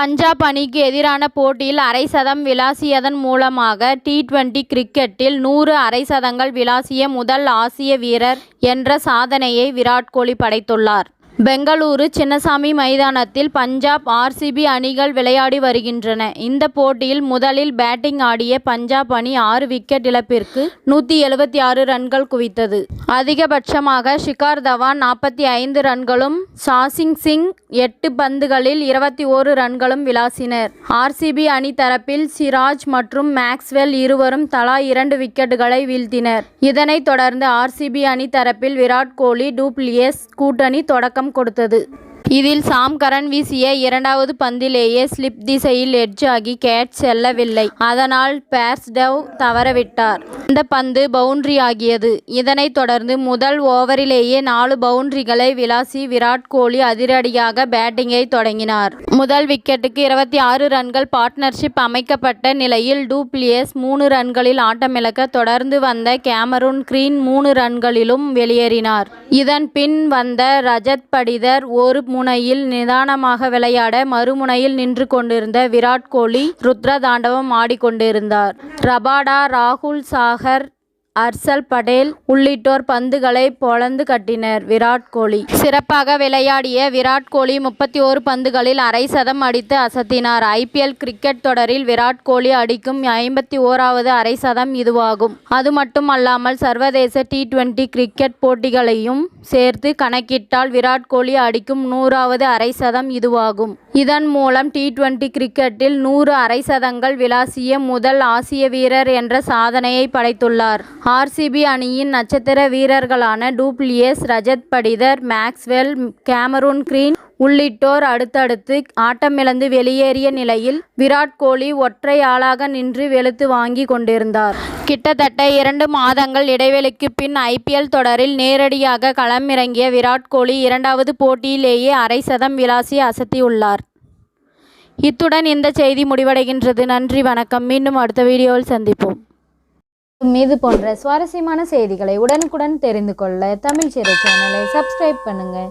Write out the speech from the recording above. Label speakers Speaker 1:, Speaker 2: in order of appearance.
Speaker 1: பஞ்சாப் அணிக்கு எதிரான போட்டியில் அரை சதம் விளாசியதன் மூலமாக டி-டுவெண்டி கிரிக்கெட்டில் நூறு அரை சதங்கள் விளாசிய முதல் ஆசிய வீரர் என்ற சாதனையை விராட் கோலி படைத்துள்ளார். பெங்களூரு சின்னசாமி மைதானத்தில் பஞ்சாப் ஆர்சிபி அணிகள் விளையாடி வருகின்றன. இந்த போட்டியில் முதலில் பேட்டிங் ஆடிய பஞ்சாப் அணி ஆறு விக்கெட் இழப்பிற்கு நூற்றி எழுபத்தி ஆறு ரன்கள் குவித்தது. அதிகபட்சமாக ஷிகார் தவான் நாற்பத்தி ஐந்து ரன்களும் சாசிங் சிங் எட்டு பந்துகளில் இருபத்தி ஓரு ரன்களும் விளாசினர். ஆர்சிபி அணி தரப்பில் சிராஜ் மற்றும் மேக்ஸ்வெல் இருவரும் தலா இரண்டு விக்கெட்டுகளை வீழ்த்தினர். இதனைத் தொடர்ந்து ஆர்சிபி அணி தரப்பில் விராட் கோலி டூப்ளியஸ் கூட்டணி தொடக்கம் கொடுத்தது. இதில் சாம் கரன் வீசிய இரண்டாவது பந்திலேயே ஸ்லிப் திசையில் எட்ஜ் ஆகி கேட்ச் செல்லவில்லை. அதனால் பேர்ஸ்டவ் தவறவிட்டார். அந்த பந்து பவுண்டரி ஆகியது இதனைத் தொடர்ந்து முதல் ஓவரிலேயே நாலு பவுண்டரிகளை விளாசி விராட் கோலி அதிரடியாக பேட்டிங்கை தொடங்கினார். முதல் விக்கெட்டுக்கு இருபத்தி ஆறு ரன்கள் பார்ட்னர்ஷிப் அமைக்கப்பட்ட நிலையில் டூப்ளியஸ் மூணு ரன்களில் ஆட்டமிழக்க தொடர்ந்து வந்த கேமரூன் கிரீன் மூணு ரன்களிலும் வெளியேறினார். இதன் பின் வந்த ரஜத் படிதர் ஒரு முனையில் நிதானமாக விளையாட மறுமுனையில் நின்று கொண்டிருந்த விராட் கோலி ருத்ர தாண்டவம் ஆடிக்கொண்டிருந்தார். ரபாடா ராகுல் சாகர் அர்ஷல் படேல் உள்ளிட்டோர் பந்துகளை பொளந்து கட்டினர். விராட் கோலி சிறப்பாக விளையாடிய விராட் கோலி முப்பத்தி ஓரு பந்துகளில் அரை சதம் அடித்து அசத்தினார். ஐபிஎல் கிரிக்கெட் தொடரில் விராட் கோலி அடிக்கும் ஐம்பத்தி ஓராவது அரை சதம் இதுவாகும். அது மட்டுமல்லாமல் சர்வதேச டி-டுவெண்டி கிரிக்கெட் போட்டிகளையும் சேர்த்து கணக்கிட்டால் விராட் கோலி அடிக்கும் நூறாவது அரை சதம் இதுவாகும். இதன் மூலம் டி-டுவெண்டி கிரிக்கெட்டில் நூறு அரை சதங்கள் விளாசிய முதல் ஆசிய வீரர் என்ற சாதனையை படைத்துள்ளார். ஆர்சிபி அணியின் நட்சத்திர வீரர்களான du Plessis Rajat Patidar Maxwell Cameron Green உள்ளிட்டோர் அடுத்தடுத்து ஆட்டமிழந்து வெளியேறிய நிலையில் விராட் கோலி ஒற்றை ஆளாக நின்று வெளுத்து வாங்கிக் கொண்டிருந்தார். கிட்டத்தட்ட இரண்டு மாதங்கள் இடைவெளிக்கு பின் ஐபிஎல் தொடரில் நேரடியாக களமிறங்கிய விராட் கோலி இரண்டாவது போட்டியிலேயே அரை சதம் விளாசி அசத்தியுள்ளார். இத்துடன் இந்த செய்தி முடிவடைகின்றது. நன்றி வணக்கம். மீண்டும் அடுத்த வீடியோவில் சந்திப்போம். மீது போன்ற சுவாரஸ்யமான செய்திகளை உடனுக்குடன் தெரிந்து கொள்ள தமிழ் சிறை சேனலை சப்ஸ்கிரைப் பண்ணுங்கள்